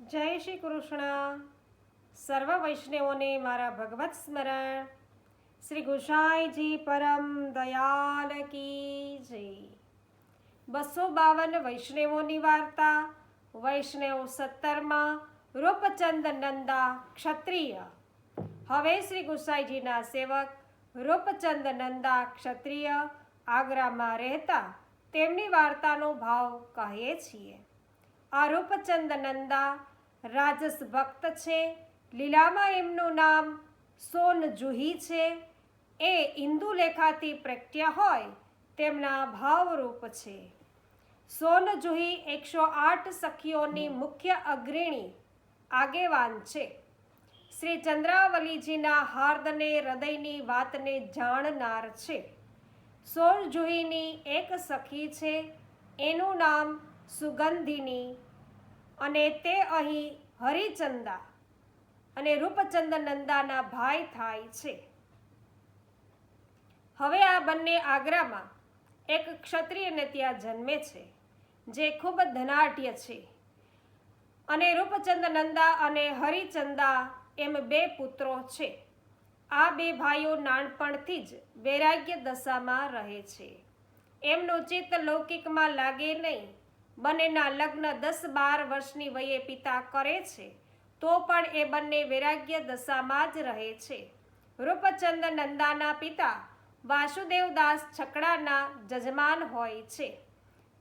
જય શ્રી કૃષ્ણ. સર્વ વૈષ્ણવોને મારા ભગવત સ્મરણ. શ્રી ગુસાઈજી પરમ દયાલ કી જય. બસો બાવન વૈષ્ણવોની વાર્તા, વૈષ્ણવ સત્તરમાં રૂપચંદ નંદા ક્ષત્રિય. હવે શ્રી ગુસાઈજીના સેવક રૂપચંદ નંદા ક્ષત્રિય આગ્રામાં રહેતા તેમની વાર્તાનો ભાવ કહીએ છીએ. આ રૂપચંદ નંદા રાજસ ભક્ત છે. લીલામાં એમનું નામ સોન જુહી છે. એ ઇન્દુલેખાથી પ્રગટ્યા હોય તેમના ભાવરૂપ છે. સોન જુહી એકસો આઠ સખીઓની મુખ્ય અગ્રણી આગેવાન છે. શ્રી ચંદ્રાવલીજીના હાર્દને હૃદયની વાતને જાણનાર છે. સોન જુહીની એક સખી છે. એનું નામ સુગંધિની અને તે અહીં હરિચંદા અને રૂપચંદ નંદાના ભાઈ થાય છે. હવે આ બંને આગ્રામાં એક ક્ષત્રિયને ત્યાં જન્મે છે, જે ખૂબ ધનાઢ્ય છે. અને રૂપચંદ નંદા અને હરિચંદા એમ બે પુત્રો છે. આ બે ભાઈઓ નાનપણથી જ વૈરાગ્ય દશામાં રહે છે. એમનું ચિત્ત લૌકિકમાં લાગે નહીં બંનેના લગ્ન દસ બાર વર્ષની વયે પિતા કરે છે, તો પણ એ બંને વૈરાગ્ય દશામાં જ રહે છે. રૂપચંદ નંદાના પિતા વાસુદેવદાસ છકડાના જજમાન હોય છે.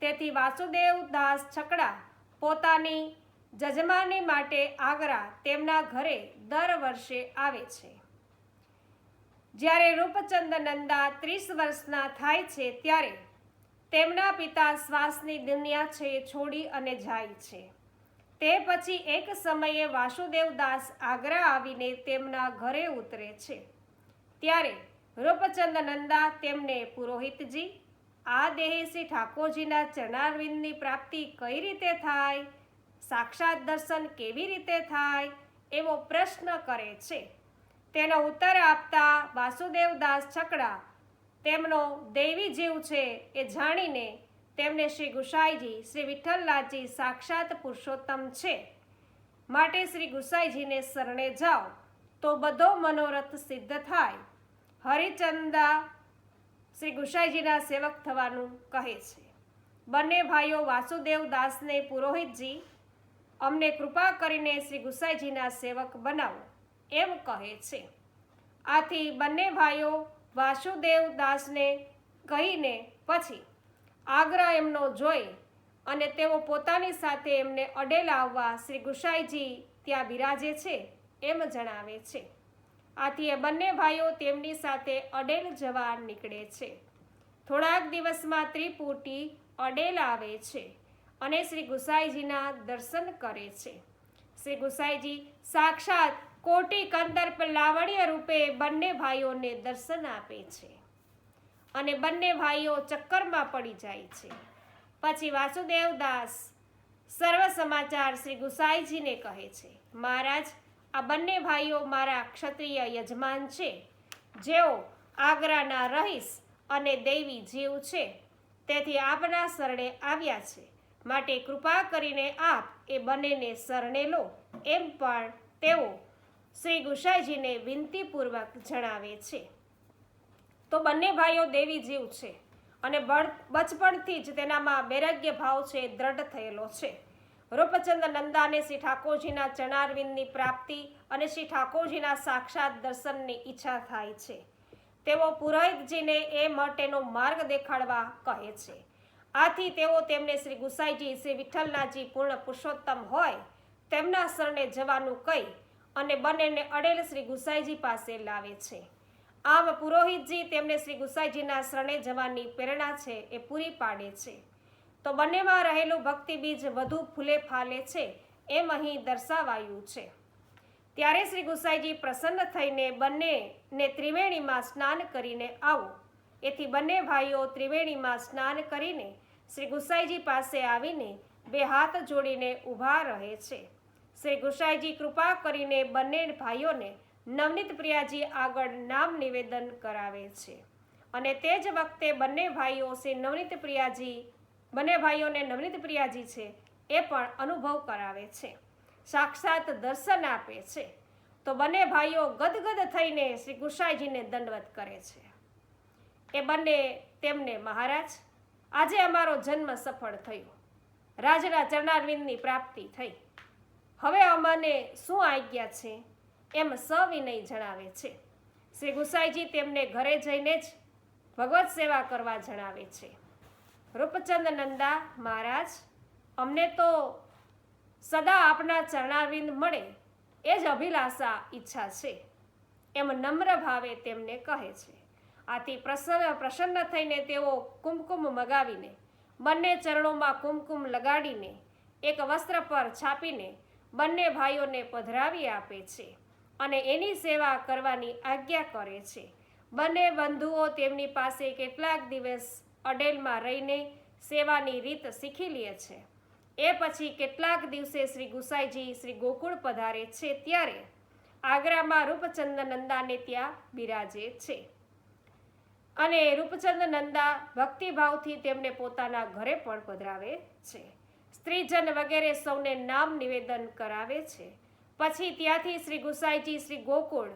તેથી વાસુદેવદાસ છકડા પોતાની જજમાની માટે આગ્રા તેમના ઘરે દર વર્ષે આવે છે. જ્યારે રૂપચંદ નંદા ત્રીસ વર્ષના થાય છે, ત્યારે તેમના પિતા શ્વાસની દુનિયા છે, છોડી અને જાય છે. તે પછી એક સમયે વાસુદેવદાસ આગ્રા આવીને તેમના ઘરે ઉતરે છે. ત્યારે રૂપચંદ નંદા તેમને પુરોહિતજી, આ દેહે ઠાકોરજીના ચરણારવિંદની પ્રાપ્તિ કઈ રીતે થાય, સાક્ષાત દર્શન કેવી રીતે થાય, એવો પ્રશ્ન કરે છે. તેનો ઉત્તર આપતા વાસુદેવદાસ છકડા તેમનો દૈવી જીવ છે એ જાણીને તેમને શ્રી ગુસાઈજી, શ્રી વિઠ્ઠલનાથજી સાક્ષાત પુરુષોત્તમ છે. માટે શ્રી ગુસાઈજીને શરણે જાઓ, તો બધો મનોરથ સિદ્ધ થાય. હરિચંદા શ્રી ગુસાઈજીના સેવક થવાનું કહે છે. બંને ભાઈઓ વાસુદેવ દાસને પુરોહિતજી, અમને કૃપા કરીને શ્રી ગુસાઈજીના સેવક બનાવો, એમ કહે છે. આથી બંને ભાઈઓ વાસુદેવ દાસને કહીને પછી આગ્રહ એમનો જોઈ અને તેઓ પોતાની સાથે એમને અડેલ આવવા શ્રી ગુસાઈજી ત્યાં બિરાજે છે એમ જણાવે છે. આથી એ બંને ભાઈઓ તેમની સાથે અડેલ જવા નીકળે છે. થોડાક દિવસમાં ત્રિપુટી અડેલ આવે છે અને શ્રી ગુસાઈજીના દર્શન કરે છે. શ્રી ગુસાઈજી સાક્ષાત કોટી કંદર્પ લાવણ્ય રૂપે બંને ભાઈઓને દર્શન આપે છે અને બંને ભાઈઓ ચક્કરમાં પડી જાય છે. પછી વાસુદેવદાસ સર્વ સમાચાર શ્રી ગુસાઈજીને કહે છે, મહારાજ, આ બંને ભાઈઓ મારા ક્ષત્રિય યજમાન છે. જેઓ આગ્રાના રહીશ અને દૈવી જીવ છે. તેથી આપના શરણે આવ્યા છે. માટે કૃપા કરીને આપ એ બંનેને શરણે લો. એમ પણ તેઓ શ્રી ગુસાઈજીને વિનંતીપૂર્વક જણાવે છે. તો બંને ભાઈઓ દેવી જીવ છે અને બચપણથી જ તેનામાં વૈરાગ્ય ભાવ છે, દ્રઢ થયેલો છે. રૂપચંદ નંદાને શ્રી ઠાકોરજીના ચણારવિંદની પ્રાપ્તિ અને શ્રી ઠાકોરજીના સાક્ષાત દર્શનની ઈચ્છા થાય છે. તેઓ પુરોહિતજીને એ માટેનો માર્ગ દેખાડવા કહે છે. આથી તેઓ તેમને શ્રી ગુસાઈજી, શ્રી વિઠ્ઠલનાથજી પૂર્ણ પુરુષોત્તમ હોય તેમના શરણે જવાનું કહી અને બંનેને અડેલ શ્રી ગુસાઈજી પાસે લાવે છે. આમ પુરોહિતજી તેમને શ્રી ગુસાઈજીના શરણે જવાની પ્રેરણા છે એ પૂરી પાડે છે. તો બંનેમાં રહેલું ભક્તિ બીજ વધુ ફૂલે ફાલે છે એમ અહીં દર્શાવાયું છે. ત્યારે શ્રી ગુસાઈજી પ્રસન્ન થઈને બંનેને ત્રિવેણીમાં સ્નાન કરીને આવો. એથી બંને ભાઈઓ ત્રિવેણીમાં સ્નાન કરીને શ્રી ગુસાઈજી પાસે આવીને બે હાથ જોડીને ઊભા રહે છે. શ્રી ગુસાઈજી કૃપા કરીને બંને ભાઈઓને નવનીત પ્રિયાજી આગળ નામ નિવેદન કરાવે છે. અને તે જ વખતે બંને ભાઈઓ શ્રી નવનીત પ્રિયાજી, બંને ભાઈઓને નવનીત પ્રિયાજી છે એ પણ અનુભવ કરાવે છે. સાક્ષાત દર્શન આપે છે. તો બંને ભાઈઓ ગદગદ થઈને શ્રી ગુસાઈજીને દંડવત કરે છે. એ બંને તેમને મહારાજ, આજે અમારો જન્મ સફળ થયો. રાજના ચરણારવિંદની પ્રાપ્તિ થઈ. હવે અમને શું આજ્ઞા છે? એમ સવિનય જણાવે છે. શ્રી ગુસાઈજી તેમને ઘરે જઈને જ ભગવત સેવા કરવા જણાવે છે. રૂપચંદ નંદા મહારાજ, અમને તો સદા આપના ચરણારવિંદ મળે એ જ અભિલાષા ઈચ્છા છે. એમ નમ્ર ભાવે તેમને કહે છે. આથી પ્રસન્ન પ્રસન્ન થઈને તેઓ કુમકુમ મગાવીને, બંને ચરણોમાં કુમકુમ લગાડીને, એક વસ્ત્ર પર છાપીને બંને ભાઈઓને પધરાવી આપે છે અને એની સેવા કરવાની આજ્ઞા કરે છે. બંને બંધુઓ તેમની પાસે કેટલાક દિવસ અડેલમાં રહીને સેવાની રીત શીખી લે છે. એ પછી કેટલાક દિવસે શ્રી ગુસાઈજી શ્રી ગોકુળ પધારે છે ત્યારે આગ્રામાં રૂપચંદ નંદાને ત્યાં બિરાજે છે. અને રૂપચંદ નંદા ભક્તિભાવથી તેમને પોતાના ઘરે પણ પધરાવે છે. સ્ત્રીજન વગેરે સૌને નામ નિવેદન કરાવે છે. પછી ત્યાંથી શ્રી ગુસાઈજી, શ્રી ગોકુળ.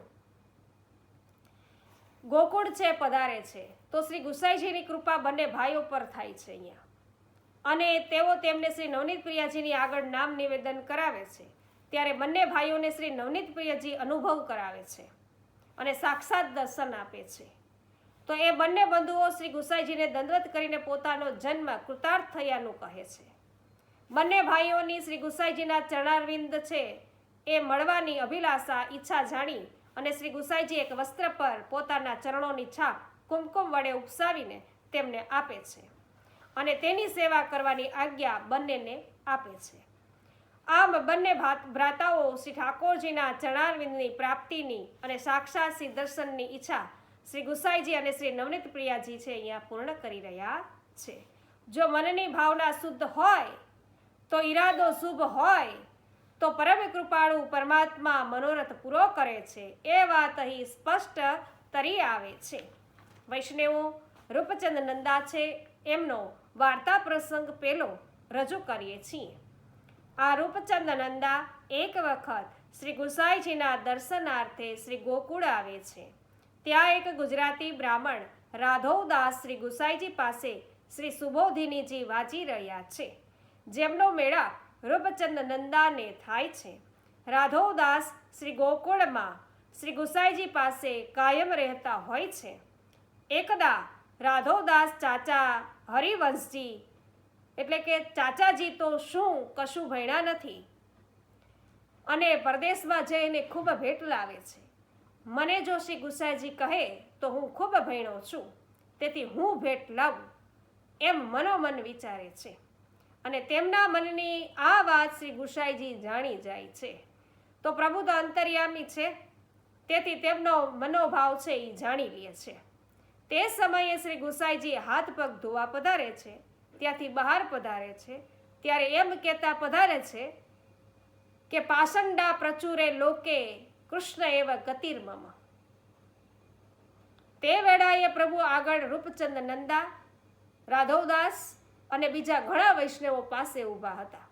ગોકુળ છે પધારે છે. તો શ્રી ગુસાઈજીની કૃપા બંને ભાઈઓ પર થાય છે અહીંયા. અને તેઓ તેમને શ્રી નવનીત પ્રિયાજીની આગળ નામ નિવેદન કરાવે છે. ત્યારે બંને ભાઈઓને શ્રી નવનીત પ્રિયજી અનુભવ કરાવે છે અને સાક્ષાત દર્શન આપે છે. તો એ બંને બંધુઓ શ્રી ગુસાઈજીને દંડવત કરીને પોતાનો જન્મ કૃતાર્થ થયાનું કહે છે. બંને ભાઈઓની શ્રી ગુસાઈજીના ચરણારવિંદ છે. એ મળવાની અભિલાષા, ઈચ્છા જાણી અને શ્રી ગુસાઈજી એક વસ્ત્ર પર પોતાના ચરણોની છાપ કુમકુમ વડે ઉપસાવીને તેમને આપે છે અને તેની સેવા કરવાની આજ્ઞા બંનેને આપે છે. આમ બંને ભ્રાતાઓ શ્રી ઠાકોરજીના ચરણારવિંદની પ્રાપ્તિની અને સાક્ષાત શ્રી દર્શનની ઈચ્છા શ્રી ગુસાઈજી અને શ્રી નવનીત પ્રિયાજી છે અહીંયા પૂર્ણ કરી રહ્યા છે. જો મનની ભાવના શુદ્ધ હોય તો ઈરાદો શુભ હોય, તો પરમ કૃપાળુ પરમાત્મા મનોરથ પૂરો કરે છે. એ વાત અહીં સ્પષ્ટ તરી આવે છે. વૈષ્ણવો, રૂપચંદ નંદા છે, એમનો વાર્તા પ્રસંગ પેલો રજૂ કરીએ છીએ. આ રૂપચંદ નંદા એક વખત શ્રી ગુસાઈજીના દર્શનાર્થે શ્રી ગોકુળ આવે છે. ત્યાં એક ગુજરાતી બ્રાહ્મણ રાધવદાસ શ્રી ગુસાઈજી પાસે શ્રી સુબોધિનીજી વાંચી રહ્યા છે. જેમનો મેળાપ રૂપચંદ નંદાને થાય છે. રાધવદાસ શ્રી ગોકુળમાં શ્રી ગુસાઈજી પાસે કાયમ રહેતા હોય છે. એકદા રાધવદાસ ચાચા હરિવંશજી, એટલે કે ચાચાજી તો શું કશું ભણ્યા નથી. અને પરદેશમાં જઈને ખૂબ ભેટ લાવે છે. મને જો શ્રી ગુસાઈજી કહે તો હું ખૂબ ભણ્યો છું. તેથી હું ભેટ લાવું, એમ મનોમન વિચારે છે. અને તેમના મનની આ વાત શ્રી ગુસાઈજી જાણી જાય છે. તો પ્રભુ તો અંતર્યામી છે, તેથી તેમનો મનોભાવ છે એ જાણી લે છે. તે સમયે શ્રી ગુસાઈજી હાથ પગ ધોવા પધારે છે, ત્યાંથી બહાર પધારે છે, ત્યારે એમ કહેતા પધારે છે કે પાસંડા પ્રચુરે લોકે કૃષ્ણ એવ ગતિર્મમ તે વેળાએ પ્રભુ આગળ રૂપચંદ નંદા, રાધવદાસ અને બીજા ઘણા વૈષ્ણવો પાસે ઊભા હતા.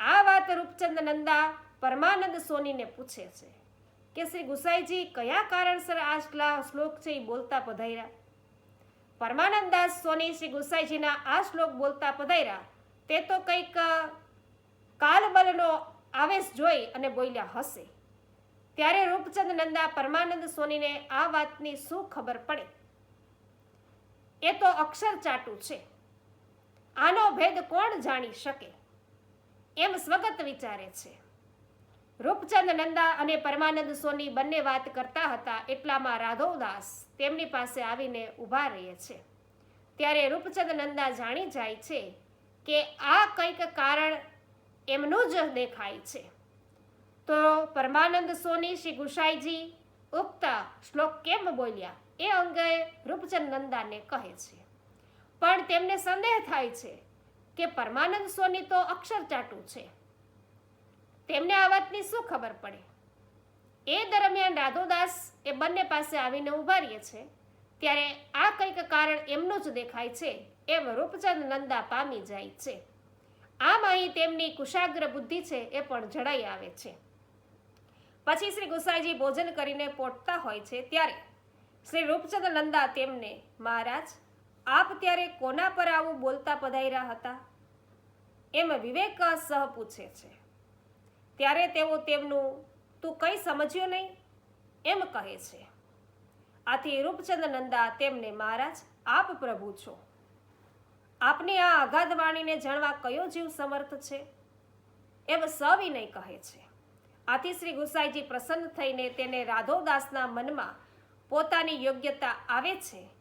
આ વાત રૂપચંદ નંદા પરમાનંદ સોનીને પૂછે છે કે શ્રી ગુસાઈજી કયા કારણસર આ શ્લા- શ્લોક છે એ બોલતા પધાર્યા? પરમાનંદાસ સોની શ્રી ગુસાઈજીના આ શ્લોક બોલતા પધાર્યા તે તો કંઈક કાલબલનો આવેશ જોઈ અને બોલ્યા હશે. ત્યારે રૂપચંદ નંદા પરમાનંદ સોનીને આ વાતની શું ખબર પડે? એ તો અક્ષર ચાટું છે. આનો ભેદ કોણ જાણી શકે? એમ સ્વગત વિચારે છે. રૂપચંદ નંદા અને પરમાનંદ સોની બંને વાત કરતા હતા એટલામાં રાધવદાસ તેમની પાસે આવીને ઊભા રહે છે. ત્યારે રૂપચંદ નંદા જાણી જાય છે કે આ કંઈક કારણ એમનું જ દેખાય છે. તો પરમાનંદ સોની શ્રી ગુસાઈજી ઉક્ત શ્લોક કેમ બોલ્યા? એ અંગે રૂપચંદ નંદાને કહે છે. પણ તેમને સંદેહ થાય છે કે પરમાનંદ સોની તો અક્ષર ચાટું છે. તેમને આ વાતની શું ખબર પડે? એ દરમિયાન રાધોદાસ એ બંને પાસે આવીને ઊભા રહે છે. ત્યારે આ કંઈક કારણ એમનું જ દેખાય છે. એમ રૂપચંદ નંદા પામી જાય છે. આમ અહીં તેમની કુશાગ્ર બુદ્ધિ છે એ પણ જણાઈ આવે છે. પછી શ્રી ગુસાઈજી ભોજન કરીને પોટતા હોય છે ત્યારે શ્રી રૂપચંદ નંદા તેમને મહારાજ આપ ત્યારે કોના પર આવું બોલતા પધાર્યા હતા? એમ વિવેક સહ પૂછે છે. ત્યારે તેઓ તેમનું, તું કંઈ સમજ્યો નહીં? એમ કહે છે. આથી રૂપચંદ નંદા તેમને, મહારાજ, આપ પ્રભુ છો. આપની આ અગાધ વાણીને જાણવા કયો જીવ સમર્થ છે? એમ સવિનય કહે છે. આથી શ્રી ગુસાઈજી પ્રસન્ન થઈને તેને રાધોદાસના મનમાં પોતાની યોગ્યતા આવે છે.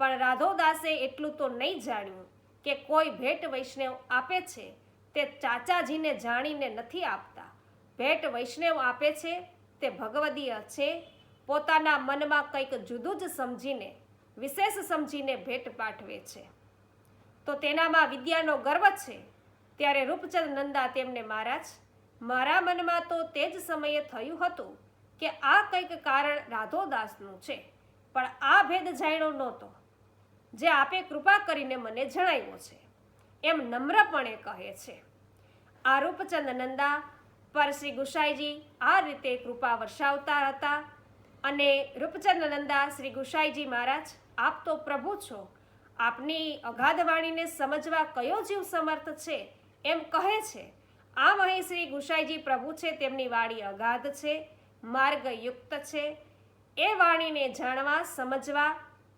પણ રાધોદાસે એટલું તો નહીં જાણ્યું કે કોઈ ભેટ વૈષ્ણવ આપે છે. તે ચાચાજીને જાણીને નથી આપતા. ભેટ વૈષ્ણવ આપે છે, તે ભગવદીય છે. પોતાના મનમાં કંઈક જુદું જ સમજીને, વિશેષ સમજીને ભેટ પાઠવે છે. તો તેનામાં વિદ્યાનો ગર્વ છે? ત્યારે રૂપચંદ નંદા તેમને, મહારાજ, મારા મનમાં તો તે જ સમયે થયું હતું કે આ કંઈક કારણ રાધોદાસનું છે, પણ આ ભેદ જાણ્યો નહોતો. જે આપે કૃપા કરીને મને જણાવ્યો છે. એમ નમ્રપણે કહે છે. આ રૂપચંદ નંદા શ્રી ગુસાઈજી આ રીતે કૃપા વર્ષાવતા હતા અને રૂપચંદ નંદા, શ્રી ગુસાઈજી મહારાજ, આપ તો પ્રભુ છો. આપની અગાધ વાણીને સમજવા કયો જીવ સમર્થ છે એમ કહે છે. આમ અહીં શ્રી ગુસાઈજી પ્રભુ છે, તેમની વાણી અગાધ છે, માર્ગયુક્ત છે. એ વાણીને જાણવા, સમજવા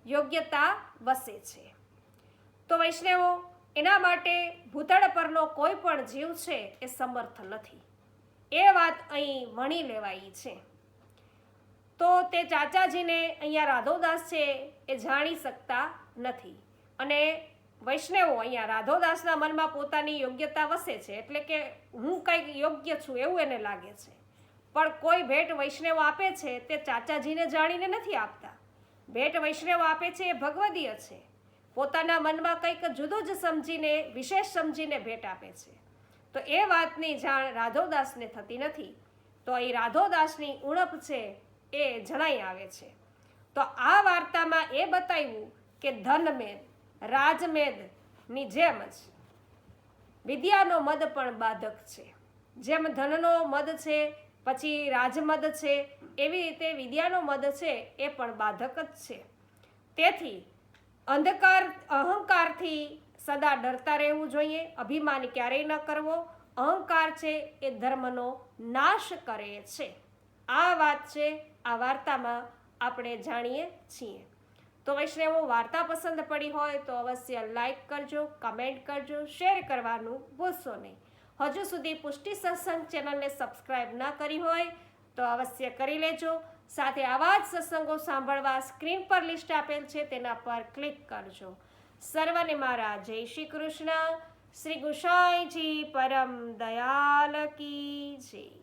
યોગ્યતા વસે છે. તો વૈષ્ણવો, એના માટે ભૂતળ પરનો કોઈ પણ જીવ છે એ સમર્થ નથી. એ વાત અહીં વણી લેવાઈ છે. તો તે ચાચાજીને અહીંયા રાધોદાસ છે એ જાણી શકતા નથી. અને વૈષ્ણવો અહીંયા રાધોદાસના મનમાં પોતાની યોગ્યતા વસે છે, એટલે કે હું કંઈક યોગ્ય છું એવું એને લાગે છે. પણ કોઈ ભેટ વૈષ્ણવ આપે છે તે ચાચાજીને જાણીને નથી આપતા. ભેટ વૈષ્ણવ આપે છે એ ભગવદીય છે. પોતાના મનમાં કંઈક જુદું જ સમજીને, વિશેષ સમજીને ભેટ આપે છે. તો એ વાતની જાણ રાધોદાસને થતી નથી. તો અહીં રાધોદાસની ઉણપ છે એ જણાઈ આવે છે. તો આ વાર્તામાં એ બતાવ્યું કે ધનમેદ, રાજમેદની જેમ જ વિદ્યાનો મદ પણ બાધક છે. જેમ ધનનો મદ છે પછી રાજમદ છે, એવી રીતે વિદ્યાનો મદ છે, એ પણ બાધક જ છે. તેથી અંધકાર, અહંકારથી સદા ડરતા રહેવું જોઈએ, અભિમાન ક્યારેય ન કરવો, અહંકાર છે એ ધર્મનો નાશ કરે છે. આ વાત છે, આ વાર્તામાં આપણે જાણીએ છીએ. તો વૈષ્ણવો વાર્તા પસંદ પડી હોય તો અવશ્ય લાઈક કરજો, કમેન્ટ કરજો, શેર કરવાનું ભૂલશો નહીં. હજુ સુધી પુષ્ટિ સત્સંગ ચેનલને સબસ્ક્રાઈબ ન કરી હોય તો અવશ્ય કરી લેજો. સાથે આવા જ સત્સંગો સાંભળવા સ્ક્રીન પર લિસ્ટ આપેલ છે તેના પર ક્લિક કરજો. સર્વને મારા જય શ્રી કૃષ્ણ. શ્રી ગુસાઈજી પરમ દયાલ કી જય.